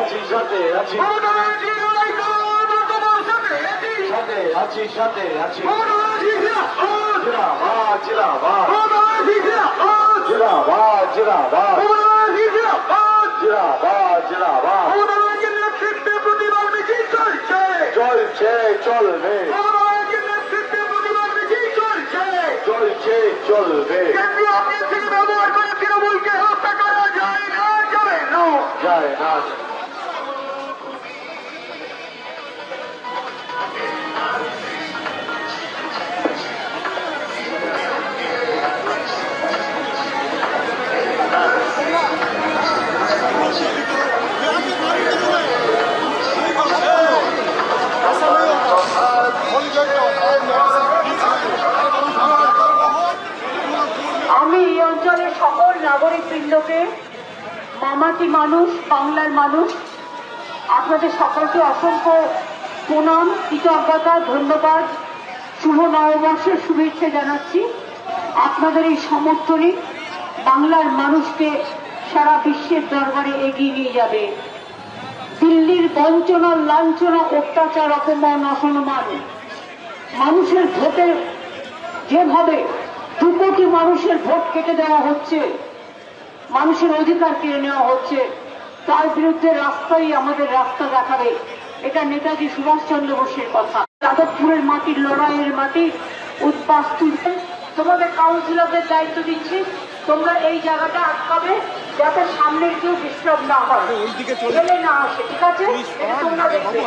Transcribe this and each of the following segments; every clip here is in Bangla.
আছি সাথে আছি আছি সাথে আছি জিন্দাবাদ জিন্দাবাদ করে তৃণমূলকে হত্যা করা যায় না যাবে? না। যায় না মামাটি মানুষ, বাংলার মানুষ। আপনাদের সকলকে অসংখ্য প্রণাম, কৃতজ্ঞতা, ধন্যবাদ। শুভ নববর্ষের শুভেচ্ছা জানাচ্ছি। আপনাদের এই সমর্থনে বাংলার মানুষকে সারা বিশ্বের দরবারে এগিয়ে নিয়ে যাবে। দিল্লির বঞ্চনা, লাঞ্ছনা, অত্যাচার, অপমান, অসম্মান। মানুষের ভোটের যেভাবে দু মানুষের ভোট কেটে দেওয়া হচ্ছে মানুষের অধিকার কেড়ে নেওয়া হচ্ছে। তার বিরুদ্ধে রাস্তাই আমাদের রাস্তা দেখাবে। এটা নেতাজি সুভাষচন্দ্র বোসের কথা। যাদবপুরের মাটির লড়াইয়ের মাটি উদ্বাস তুলতে তোমাদের কাউন্সিলরদের দায়িত্ব দিচ্ছি। তোমরা এই জায়গাটা আটকাবে যাতে সামনের কেউ ডিস্টার্ব না হয়। গেলে না আসে ঠিক আছে? তোমরা দেখবে।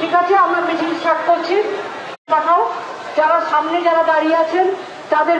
ঠিক আছে আমরা মিটিং স্টার্ট করছি। পাঠাও যারা সামনে যারা দাঁড়িয়ে আছেন তাদের